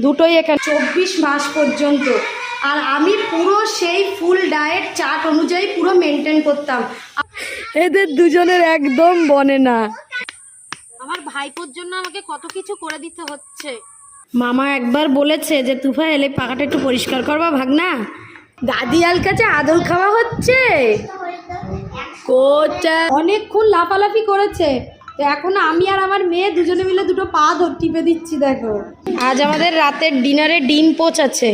দুটোই এখানে। চব্বিশ মাস পর্যন্ত। আর আমি পুরো সেই ফুল ডায়েট চার্ট অনুযায়ী পুরো মেনটেন করতাম। এদের দুজনের একদম বনে না। আমার ভাইপোর জন্য আমাকে কত কিছু করে দিতে হচ্ছে। মামা একবার বলেছে যে তুফা এলে পাখাটা একটু পরিষ্কার করবা ভাগনা। দাদিয়াল কাছে আদর খাওয়া হচ্ছে। কোচা। অনেকক্ষণ লাফালাফি করেছে। তো এখন আমি আর আমার মেয়ে দুজনে মিলে দুটো পা ধর টিপে দিচ্ছি, দেখো। আজ আমাদের রাতের ডিনারে ডিম পোচ আছে।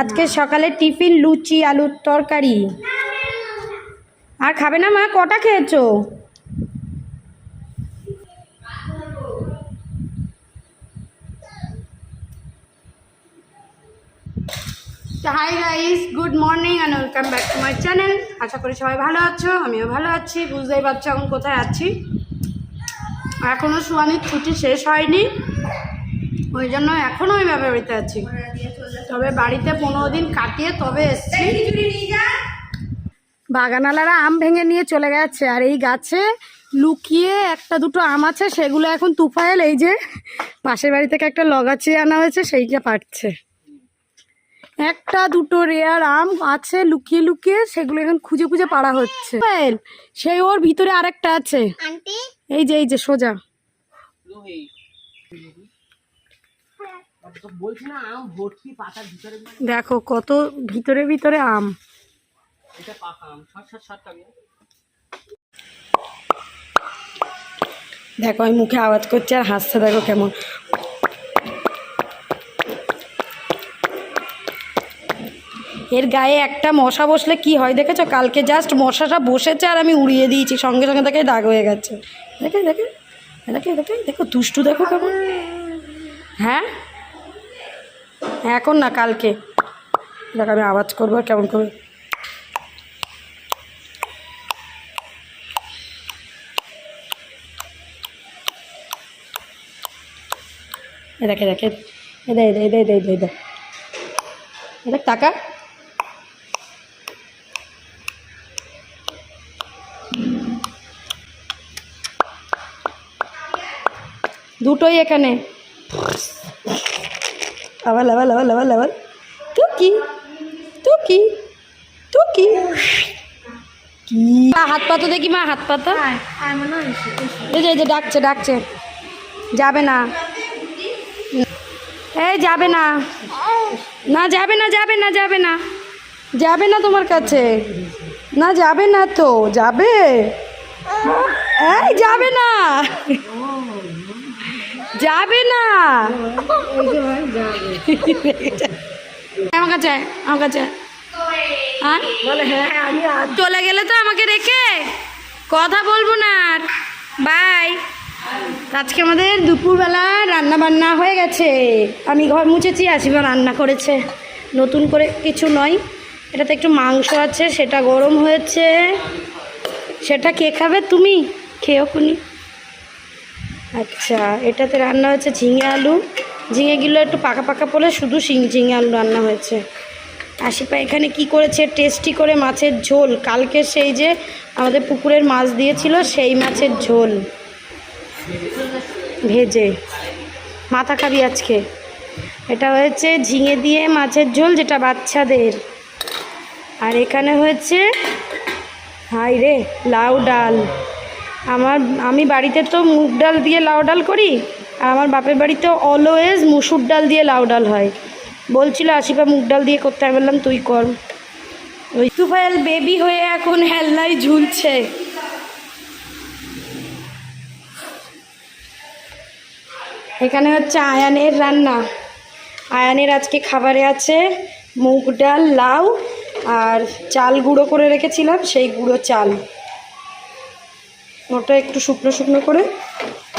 আজকে সকালে টিফিন লুচি, আলুর তরকারি। আর খাবে না মা? কটা খেয়েছো? Hi guys good morning and welcome back to my channel আশা করি সবাই ভালো আছো আমিও ভালো আছি বুঝতেই পারছ এখন কোথায় আছি। এখনও সুয়ানির ছুটি শেষ হয়নি ওই জন্য এখনও বাবার বাড়িতে আছি। তবে বাড়িতে পনেরো দিন কাটিয়ে তবে এসছি। বাগানালারা আম ভেঙে নিয়ে চলে গেছে আর এই গাছে লুকিয়ে একটা দুটো আম আছে সেগুলো এখন তুফায়েল এই যে পাশের বাড়ি থেকে একটা লগাচি আনা হয়েছে সেইটা পাচ্ছে একটা দুটো রেয়ার আম আছে লুকিয়ে লুকিয়ে সেগুলো এখন খুঁজে খুঁজে পাড়া হচ্ছে। সেই ওর ভিতরে আরেকটা আছে। এই যে এই যে সোজা। বলছি না আম ভর্তি পাতার ভিতরে দেখো কত ভিতরে ভিতরে আম। দেখো আমি মুখে আওয়াজ করছি আর হাসছে দেখো কেমন। এর গায়ে একটা মশা বসলে কি হয় দেখেছ? কালকে জাস্ট মশাটা বসেছে আর আমি উড়িয়ে দিয়েছি, সঙ্গে সঙ্গে দেখে দাগ হয়ে গেছে। দেখে দেখে দেখে দেখে, দেখো দুষ্টু দেখো কেমন। হ্যাঁ? এখন না, কালকে। দেখো, আমি আওয়াজ করব কেমন করে। দেখে দেখে। এ দে দে দে দে দে দে। এ দেখ, টাকা। দুটোই এখানে। আবার আবার আবার আবার আবার তু কি? তু কি তু কি কি হাত পাতো দেখি মা হাত পাতা এই যে এই যে ডাকছে ডাকছে। যাবে না। এই যাবে না। না যাবে না যাবে না যাবে না। যাবে না তোমার কাছে। না যাবে না তো যাবে। এই যাবে না। যাবে না। আমার কাছে আমার কাছে। আয়। চলে গেলে তো আমাকে রেখে। কথা বলব না আর। বাই। আজকে আমাদের দুপুরবেলা রান্না বান্না হয়ে গেছে। আমি ঘর মুছেছি আসিবা রান্না করেছে। নতুন করে কিছু নয়। এটাতে একটু মাংস আছে সেটা গরম হয়েছে। সেটা কে খাবে? তুমি। খেয়েও খুনি। আচ্ছা এটাতে রান্না হয়েছে ঝিঙে আলু। ঝিঙেগুলো একটু পাকা পাকা পড়ে শুধু ঝিঙে আলু রান্না হয়েছে। আশিপা, এখানে কি করেছে? টেস্টি করে মাছের ঝোল। কালকে সেই যে আমাদের পুকুরের মাছ দিয়েছিল, সেই মাছের ঝোল। ভেজে। মাথা খাবি আজকে। এটা হয়েছে ঝিঙে দিয়ে মাছের ঝোল, যেটা বাচ্চাদের। আর এখানে হয়েছে হাই রে, লাউ ডাল। আমার, আমি বাড়িতে তো মুগ ডাল দিয়ে লাউ ডাল করি, আর আমার বাপের বাড়িতে অলওয়েজ মুসুর ডাল দিয়ে লাউ ডাল হয়। বলছিল, আশিফা, মুগ ডাল দিয়ে করতে। আমি বললাম, তুই কর। ওই তুফাইল বেবি হয়ে এখন হেলনায় ঝুলছে। এখানে হচ্ছে আয়ানের রান্না। আয়ানের আজকে খাবারে আছে মুগ ডাল, লাউ, আর চাল গুঁড়ো করে রেখেছিলাম, সেই গুঁড়ো চাল। ওটা একটু শুকনো শুকনো করে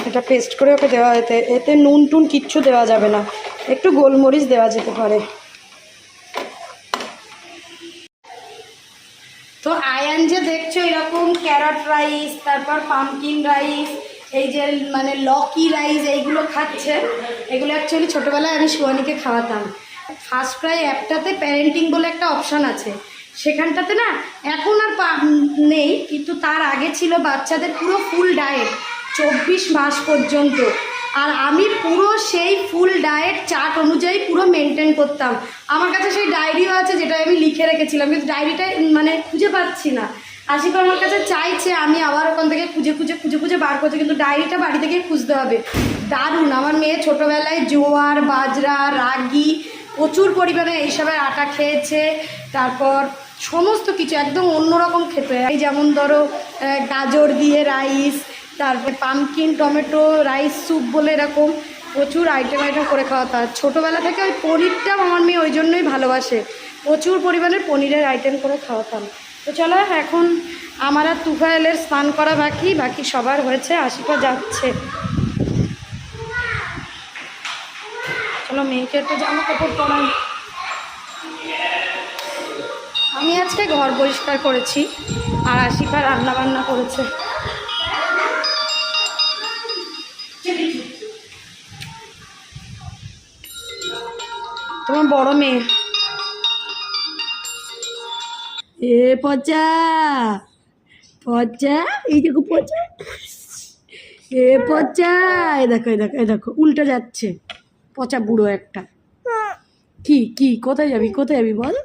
এটা পেস্ট করে ওকে দেওয়া যেতে এতে নুন টুন কিচ্ছু দেওয়া যাবে না। একটু গোলমরিচ দেওয়া যেতে পারে। তো আয়ান যে দেখছ এরকম ক্যারট রাইস তারপর পামকিন রাইস এই যে মানে লকি রাইস এইগুলো খাচ্ছে, এগুলো অ্যাকচুয়ালি ছোটোবেলায় আমি সোয়ানিকে খাওয়াতাম। ফার্স্ট ক্রাই অ্যাপটাতে প্যারেন্টিং বলে একটা অপশান আছে। সেখানটাতে না এখন আর নেই, কিন্তু তার আগে ছিল বাচ্চাদের পুরো ফুল ডায়েট চব্বিশ মাস পর্যন্ত। আর আমি পুরো সেই ফুল ডায়েট চার্ট অনুযায়ী পুরো মেনটেন করতাম। আমার কাছে সেই ডায়েরিও আছে যেটা আমি লিখে রেখেছিলাম, কিন্তু ডায়েরিটা মানে খুঁজে পাচ্ছি না। আশিফ আমার কাছে চাইছে, আমি আবার ওখান থেকে খুঁজে খুঁজে খুঁজে খুঁজে বার করছি, কিন্তু ডায়েরিটা বাড়ি থেকে খুঁজতে হবে। দারুণ, আমার মেয়ে ছোটোবেলায় জোয়ার, বাজরা, রাগি, প্রচুর পরিমাণে এইসবের আটা খেয়েছে, তারপর সমস্ত কিছু একদম অন্যরকম খেতে এই যেমন ধরো গাজর দিয়ে রাইস তারপর পামকিন টমেটো রাইস স্যুপ বলে এরকম প্রচুর আইটেম আইটেম করে খাওয়াতে হয়। ছোটোবেলা থেকে ওই পনিরটাও আমার মেয়ে ওই জন্যই ভালোবাসে। প্রচুর পরিমাণে পনিরের আইটেম করে খাওয়াতাম তো চলো, এখন আমার আর তুফাইলের স্নান করা বাকি বাকি সবার হয়েছে আশিপা যাচ্ছে। চলো, মেয়েকে একটু জামা কাপড় পরাই। আমি আজকে ঘর পরিষ্কার করেছি আর আশিফা রান্না বান্না করেছে। তোমার বড় মেয়ে। এ পচা পচা এই দেখো পচা। এ পচা এই দেখো এ দেখো এ দেখো উল্টে যাচ্ছে। পচা বুড়ো একটা। কি কি কোথায় যাবি কোথায় যাবি বল?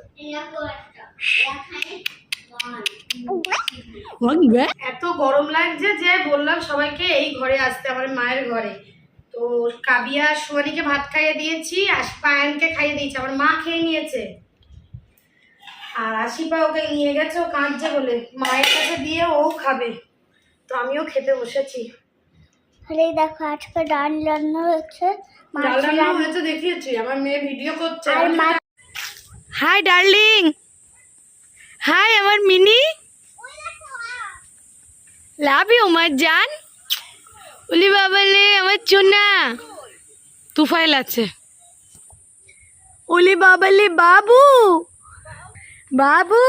এত গরম লাগছে যে বললাম সবাইকে এই ঘরে আসতে আমার মায়ের ঘরে। তো কাবিয়া সোয়ানিকে ভাত খাইয়ে দিয়েছি আর পায়ানকে খাইয়ে দিয়েছি আমার মা খেয়ে নিয়েছে। আর আশিপা ওকে নিয়ে গেছে ও কাঁদছে বলে মায়ের কাছে দিয়ে ও খাবে। তো আমিও খেতে বসেছি। দেখো আজকে ডাল রান্না হয়েছে ডাল রান্না হয়েছে দেখিয়েছি আমার মেয়ে ভিডিও করছে। হাই ডার্লিং হাই আমার মিনি। লাভ ইউ আমার জান। উলি বাবালে আমার চুনা। তুফাইল আছে। উলি বাবালে বাবু। বাবু।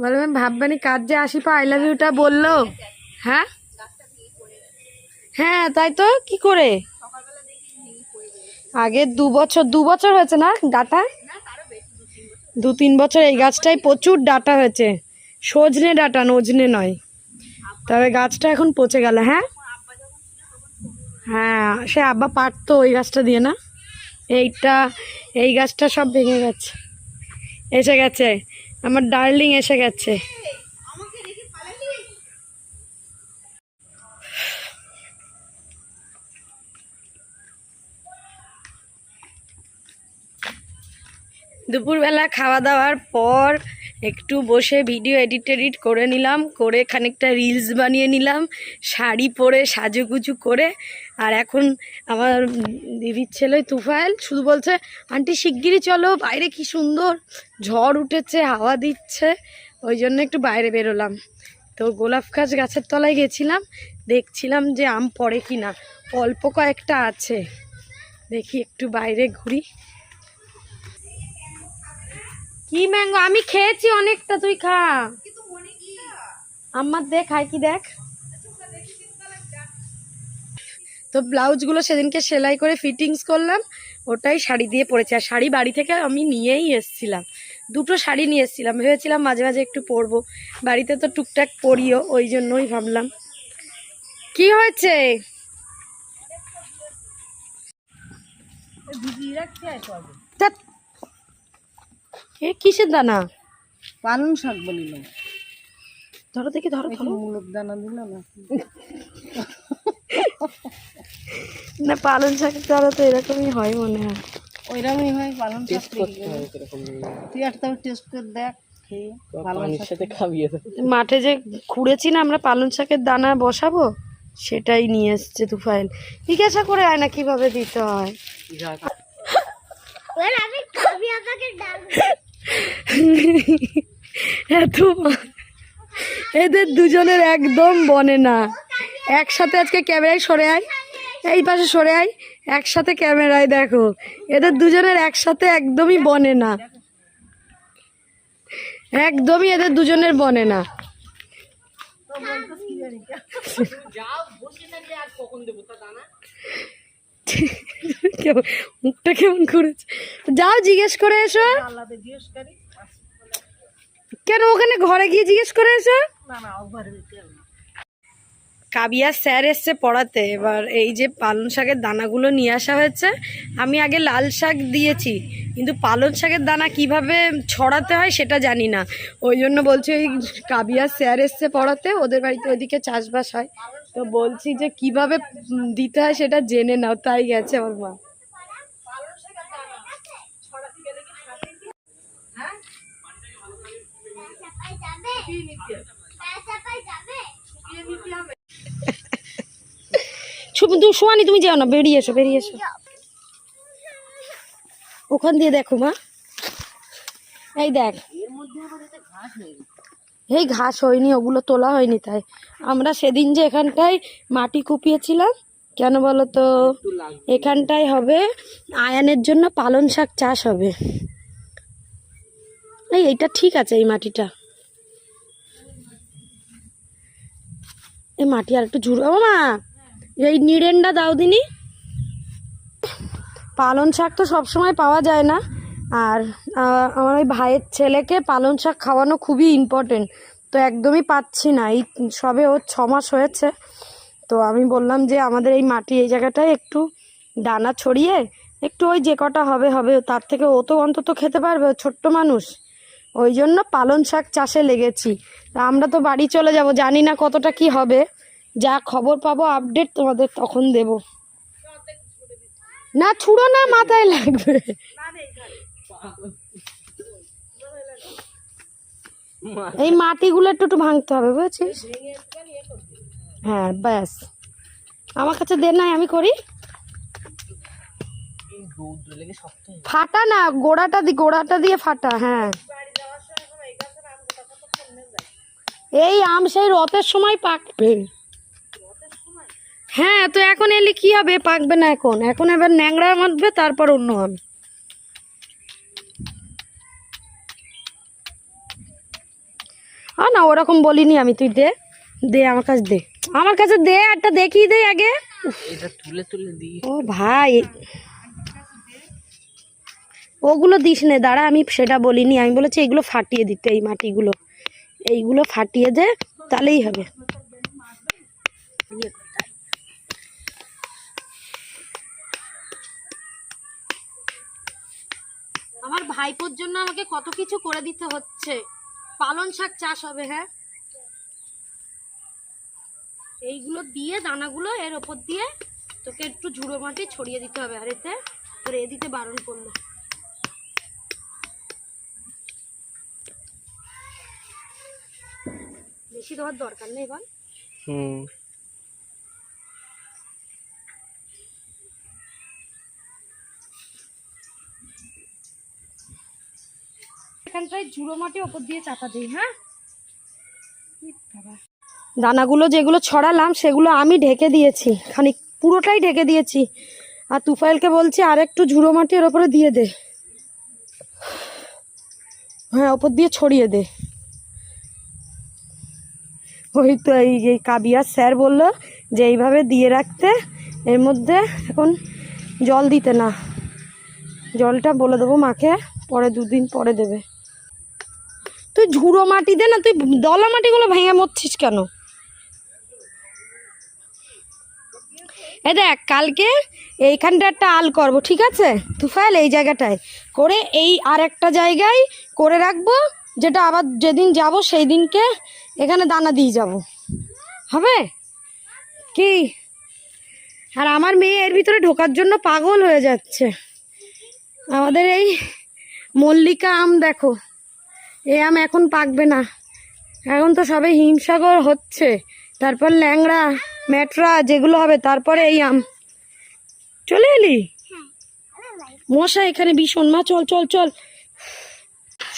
বলো ম্যাম ভাববানি কাজ যে আসি পা আই লাভ ইউটা বলল। হ্যাঁ? হ্যাঁ তাই তো? কি করে? আগে দু বছর দু বছর হয়েছে না ডাটা? দু তিন বছর এই গাছটায় প্রচুর ডাটা হয়েছে। সজনে ডাটা, নজনে নয়। তবে গাছটা এখন পচে গেল হ্যাঁ? হ্যাঁ সে আব্বা পারতো ওই গাছটা দিয়ে, না? এইটা, এই গাছটা সব ভেঙে গেছে। এসে গেছে। আমার ডার্লিং এসে গেছে। দুপুরবেলা খাওয়া দাওয়ার পর একটু বসে ভিডিও এডিট এডিট করে নিলাম, করে খানিকটা রিলস বানিয়ে নিলাম, শাড়ি পরে সাজুগুজু করে। আর এখন আমার দিদির ছেলে তুফাইল শুধু বলছে, আন্টি শিগগিরই চলো, বাইরে কি সুন্দর, ঝড় উঠেছে, হাওয়া দিচ্ছে। ওই জন্য একটু বাইরে বেরোলাম। তো গোলাপ গাছ গাছের তলায় গেছিলাম, দেখছিলাম যে আম পড়ে কি না অল্প কয়েকটা আছে। দেখি একটু বাইরে ঘুরি। কি ম্যাঙ্গো? আমি খেয়েছি অনেকটা তুই খা। আমার দেখ খাই কি দেখ। তো ব্লাউজগুলো সেদিনকে সেলাই করে ফিটিংস করলাম ওটাই শাড়ি দিয়ে পরেছি। আর শাড়ি বাড়ি থেকে আমি নিয়েই এসছিলাম। দুটো শাড়ি নিয়ে এসছিলাম। ভেবেছিলাম মাঝে মাঝে একটু পরবো। বাড়িতে তো টুকটাক পরিও ওই জন্যই ভাবলাম। কি হয়েছে? ধ্যাৎ। এ কিসের দানা? পালং শাক বলিলাম ধরো দেখি ধরো ধরো। মুলক দানা দিল না। না পালন শাকের দানা তো এরকমই হয় মনে হয়। ওইরকমই হয় পালং শাক তুই একটা টেস্ট করে দেখ পালং মাঠে যে খুঁড়েছি না আমরা পালন শাকের দানা বসাবো সেটাই নিয়ে এসছে তুফাইল জিজ্ঞাসা করে আয় না কীভাবে দিতে হয়। এত এদের দুজনের একদম বনে না। একসাথে আজকে ক্যামেরায় সরে আয়। এই পাশে সরে আয়। একসাথে ক্যামেরায় দেখো। এদের দুজনের একসাথে একদমই বনে না। একদমই এদের দুজনের বনে না। কেমন মুখটা কেমন করেছে? যাও জিজ্ঞেস করে এসো। কেন ওখানে ঘরে গিয়ে জিজ্ঞেস করে এসো। কাবিয়া স্যার এসছে পড়াতে। এবার এই যে পালং শাকের দানাগুলো নিয়ে আসা হয়েছে আমি আগে লাল শাক দিয়েছি কিন্তু পালং শাকের দানা কীভাবে ছড়াতে হয় সেটা জানি না। ওই জন্য বলছি ওই কাবিয়া স্যার এসছে পড়াতে ওদের বাড়িতে ওইদিকে চাষবাস হয়। তো বলছি যে কীভাবে দিতে হয় সেটা জেনে নাও, তাই গেছে আমার মা। তুমি সোয়ানি তুমি যাও না, বেরিয়ে এসো বেরিয়ে এসো। ওখান দিয়ে দেখো মা। এই দেখ। এই ঘাস হয়নি, ওগুলো তোলা হয়নি তাই। আমরা সেদিন যে এখানটায় মাটি কুপিয়েছিলাম, কেন বলো তো এখানটায় হবে আয়ানের জন্য পালন শাক চাষ হবে। এই, এইটা ঠিক আছে এই মাটিটা। এই মাটি আর একটু ঝুড়ো মা, এই নিড়েনটা দাও দিনি পালন শাক তো সবসময় পাওয়া যায় না। আর আমার ওই ভাইয়ের ছেলেকে পালন শাক খাওয়ানো খুবই ইম্পর্টেন্ট তো একদমই পাচ্ছি না। এই সবে ওর ছ মাস হয়েছে। তো আমি বললাম যে আমাদের এই মাটি, এই জায়গাটায় একটু দানা ছড়িয়ে একটু ওই যে কটা হবে হবে, তার থেকে ও তো অন্তত খেতে পারবে ছোট্ট মানুষ। ওই জন্য পালন শাক চাষে লেগেছি। তা আমরা তো বাড়ি চলে যাব, জানি না কতটা কি হবে। যা খবর পাবো আপডেট তোমাদের তখন দেব। না, ছুড়ো না, মাথায় লাগবে। এই মাটিগুলো একটু একটু ভাঙতে হবে, বুঝেছিস? হ্যাঁ ব্যাস। আমার কাছে দে নাই, আমি করি। ফাটা না, গোড়াটা দি, গোড়াটা দিয়ে ফাটা হ্যাঁ। এই আম সেই রথের সময় পাকবে। হ্যাঁ তো এখন এলে কি হবে? পাকবে না এখন। এখন এবার ন্যাংড়া মাতবে তারপর অন্য আম না ওরকম বলিনি আমি। তুই দে দে আমার কাছে দে। আমার কাছে দে একটা দেখিয়ে দে আগে। ও ভাই ওগুলো দিস নে দাঁড়া আমি সেটা বলিনি। আমি বলেছি এগুলো ফাটিয়ে দিতে এই মাটিগুলো। এইগুলো ফাটিয়ে দে তাহলেই হবে। আমার ভাইপোর জন্য আমাকে কত কিছু করে দিতে হচ্ছে। পালন শাক চাষ হবে হ্যাঁ? এইগুলো দিয়ে দানাগুলো এর ওপর দিয়ে তোকে একটু ঝুড়ো মাটি ছড়িয়ে দিতে হবে, আর এতে তোর এ দিতে বারণ করল। বেশি দেওয়ার দরকার নেই বল। হুম। হ্যাঁ? দানাগুলো যেগুলো ছড়ালাম, সেগুলো আমি ঢেকে দিয়েছি, খানিক পুরোটাই ঢেকে দিয়েছি। আর তুফাইলকে বলছি আর একটু ঝুড়ো মাটি এর ওপরে দিয়ে দে। হ্যাঁ ওপর দিয়ে ছড়িয়ে দে। ওই তো এই এই কাবিয়ার স্যার বলল যে এইভাবে দিয়ে রাখতে, এর মধ্যে এখন জল দিতে না। জলটা বলে দেবো মাকে, পরে দুদিন পরে দেবে। তুই ঝুড়ো মাটি দে না, তুই দলা মাটিগুলো ভেঙে মরছিস কেন? এই দেখ, কালকে এইখানটা একটা আল করব, ঠিক আছে? তুফাইল এই জায়গাটায়। করে এই আর একটা জায়গায় করে রাখব, যেটা আবার যেদিন যাব সেই দিনকে এখানে দানা দিয়ে যাব। হবে? কি? আর আমার মেয়ে এর ভিতরে ঢোকার জন্য পাগল হয়ে যাচ্ছে। আমাদের এই মল্লিকা আম দেখো। এ আম এখন পাকবে না। এখন তো সবে হিমসাগর হচ্ছে। তারপর ল্যাংড়া, ম্যাটরা, যেগুলো হবে, তারপরে এই আম। চলে এলি? মশা এখানে ভীষণ মা, চল চল চল।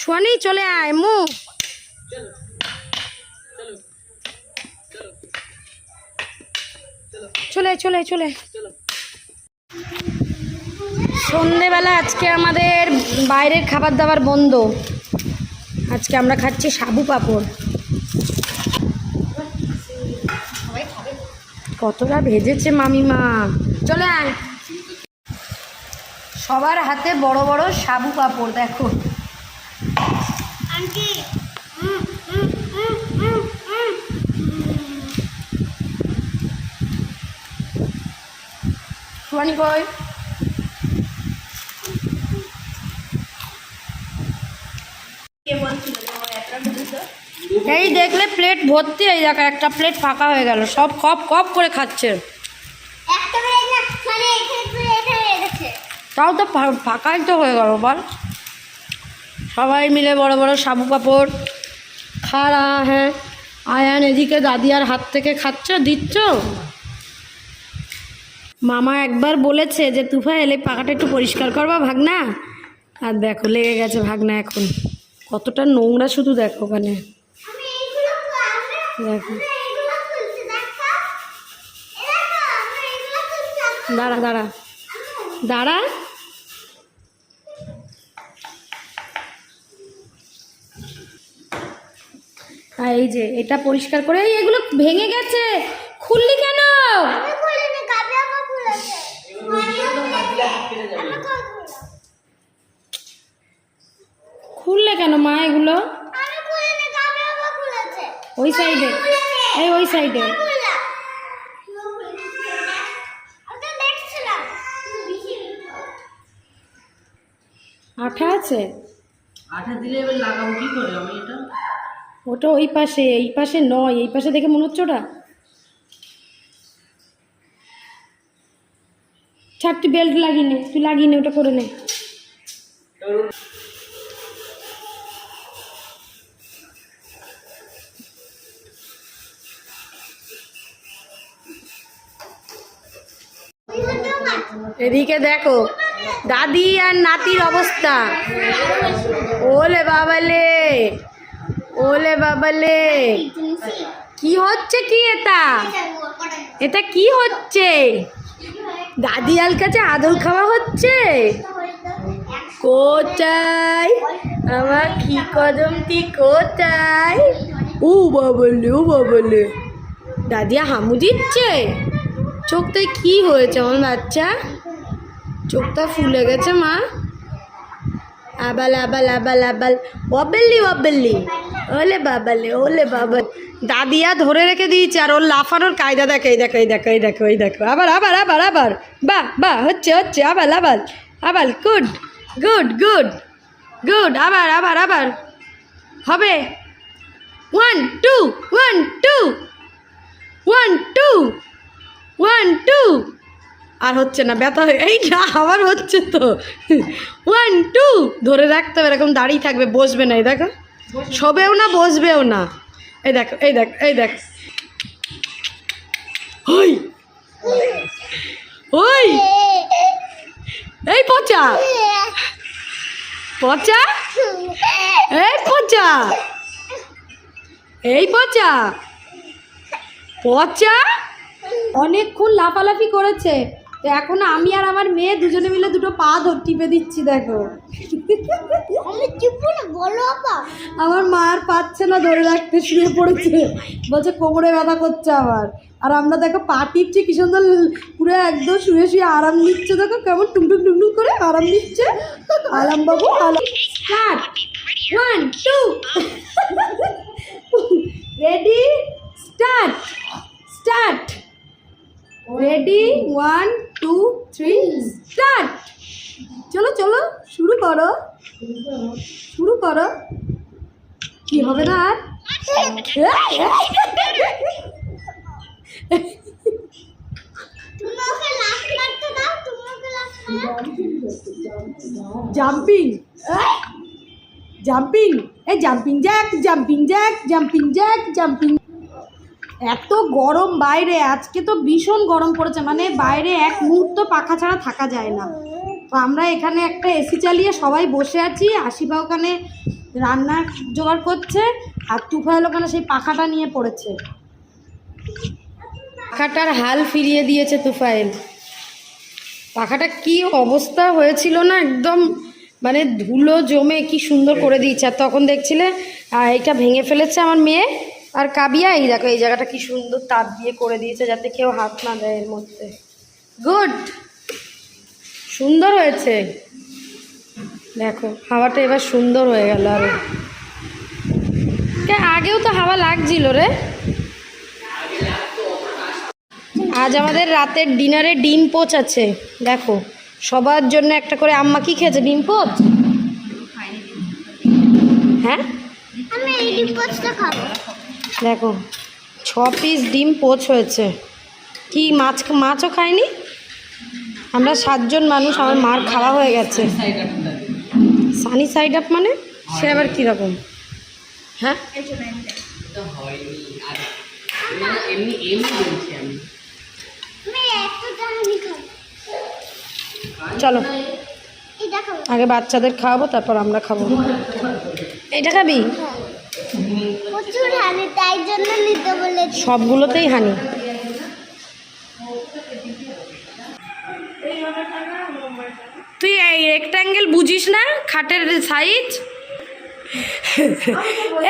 সোয়ানি, চলে আয়, মো। চলে চলে চলে সন্ধেবেলা আজকে আমাদের বাইরের খাবার দাবার বন্ধ। আজকে আমরা খাচ্ছি সাবু পাঁপড়। কতটা ভেজেছে মামিমা। চলে আয়। সবার হাতে বড় বড় সাবু কাপড় দেখো। সুয়ানি কই? এই দেখলে প্লেট ভর্তি এই দেখো একটা প্লেট ফাঁকা হয়ে গেল সব কপ কপ করে খাচ্ছে। মানে হয়ে তাও তো ফাঁকাই তো হয়ে গেল বল। সবাই মিলে বড় বড় সাবু কাপড় খাড়া হ্যাঁ আয়ান এদিকে দাদিয়ার হাত থেকে খাচ্ছ দিচ্ছ? মামা একবার বলেছে যে তুফা এলে পাকাটা একটু পরিষ্কার করবা ভাগনা? আর দেখো লেগে গেছে ভাগনা এখন। কতটা নোংরা শুধু দেখো ওখানে। দেখো। দাঁড়া দাঁড়া। দাঁড়া। এই যে এটা পরিষ্কার করে এগুলো ভেঙে গেছে। খুললি কেন আমি খুলিনি কাবি আপা খুলেছে আমি কই খুললে কেন মা এগুলো? ওই সাইডে। এই ওই সাইডে। আঠা আছে? আঠা দিলে এবার লাগাবো কি করে আমি এটা? ওটা ওই পাশে এই পাশে নয় এই পাশে দেখে মনে হচ্ছে ওটা? ছাড় তুই বেল্ট লাগিয়ে নে তুই লাগিয়ে নে ওটা করে নে। এদিকে দেখো, দাদি আর নাতির অবস্থা। ওলে বাবালে ওলে বাবালে। কি হচ্ছে কি এটা? এটা কি হচ্ছে? দাদি আল কাছে আদর খাওয়া হচ্ছে? কোথায়? আমার কি কদমটি কোথায়? ও বাবলে ও বাবলে। দাদিয়া হামু দিচ্ছে? চোখ চোখটায় কি হয়েছে আমার বাচ্চা? চোখটা ফুলে গেছে, মা। আবাল আবাল আবাল আবাল। ওবেল্লি ওবেল্লি ওলে বাবালে, ওলে বাবা। দাদিয়া ধরে রেখে দিয়েছে, আর ওর লাফানোর কায়দা দেখো, এই দেখো এই দেখো এই দেখো এই দেখো। আবার আবার আবার আবার বাহ বাহ হচ্ছে হচ্ছে। আবার আবার আবার গুড গুড গুড গুড। আবার আবার আবার। হবে। One, two one two. One two one, two. আর হচ্ছে না, ব্যথা হয়ে এই না, আবার হচ্ছে তো। ওয়ান টু ধরে রাখতে হবে, এরকম দাঁড়িয়ে থাকবে, বসবে না, এই দেখো। শোবেও না, বসবেও না। এই দেখো, এই দেখ এই দেখ। ওই। ওই। এই পচা। পচা? এই পচা। এই পচা। পচা? অনেকক্ষণ লাফালাফি করেছে। তো এখন আমি আর আমার মেয়ে দুজনে মিলে দুটো পা ধর টিপে দিচ্ছি দেখো। আমি চুপ না বলো আপা আমার মা আর পাচ্ছে না ধরে রাখতে শুয়ে পড়েছে। বলছে কোমরে ব্যথা করছে আমার। আর আমরা দেখো পা টিপছি কি সুন্দর পুরো একদম শুয়ে শুয়ে আরাম নিচ্ছে দেখো কেমন টুমটুম টুমটুম করে আরাম নিচ্ছে আরাম বাবু আরাম। Start. One two. Ready start. Ready one two three start চলো চলো শুরু করো। শুরু করো। কি হবে না আর? জাম্পিং জাম্পিং এই jumping jack jumping jack jumping jack jumping এত গরম বাইরে, আজকে তো ভীষণ গরম পড়েছে মানে বাইরে এক মুহূর্ত পাখা ছাড়া থাকা যায় না। তো আমরা এখানে একটা এসি চালিয়ে সবাই বসে আছি আশিবা ওখানে রান্না জোগাড় করছে, আর তুফাইল ওখানে সেই পাখাটা নিয়ে পড়েছে। পাখাটার হাল ফিরিয়ে দিয়েছে তুফাইল পাখাটা কি অবস্থা হয়েছিল না একদম মানে ধুলো জমে কি সুন্দর করে দিয়েছে। আর তখন দেখছিলে এটা ভেঙে ফেলেছে আমার মেয়ে। আর কাবিয়া এই দেখো এই জায়গাটা কি সুন্দর তাপ দিয়ে করে দিয়েছে যাতে কেউ হাত না দেয় এর মধ্যে। গুড সুন্দর হয়েছে। দেখো হাওয়াটা এবার সুন্দর হয়ে গেল আরও। কে আগেও তো হাওয়া লাগছিল রে। আজ আমাদের রাতের ডিনারে ডিম পোচ আছে। দেখো সবার জন্য একটা করে আম্মা কি খেয়েছে ডিম পোচ? হ্যাঁ? আমি এই ডিপোজটা খাব। দেখো, ছ পিস ডিম পোচ হয়েছে। কি মাছ, মাছও খায়নি আমরা সাতজন মানুষ, আমার মার খাওয়া হয়ে গেছে। সানি সাইড আপ মানে? সে আবার কীরকম হ্যাঁ? চলো, আগে বাচ্চাদের খাওয়াবো, তারপর আমরা খাব। এটা খাবি? সবগুলোতেই হানি। তুই এই রেক্ট্যাঙ্গেল বুঝিস না? খাটের সাইজ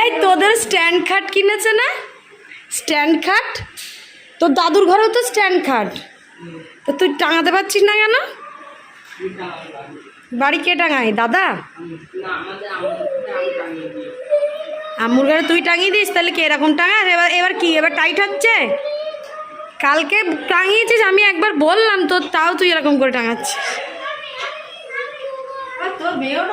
এই তোদের স্ট্যান্ড খাট কিনেছে না? স্ট্যান্ড খাট? তোর দাদুর ঘরেও তো স্ট্যান্ড খাট। তো তুই টাঙাতে পারছিস না কেন? বাড়ি কে টাঙায়? দাদা? আম্মুর গাড়ি তুই টাঙিয়ে দিস, তাহলে কি এরকম টাঙাস এবার এবার কি? এবার টাইট হচ্ছে? কালকে টাঙিয়েছিস, আমি একবার বললাম তো, তাও তুই এরকম করে টাঙাচ্ছিস। তোর মেয়েও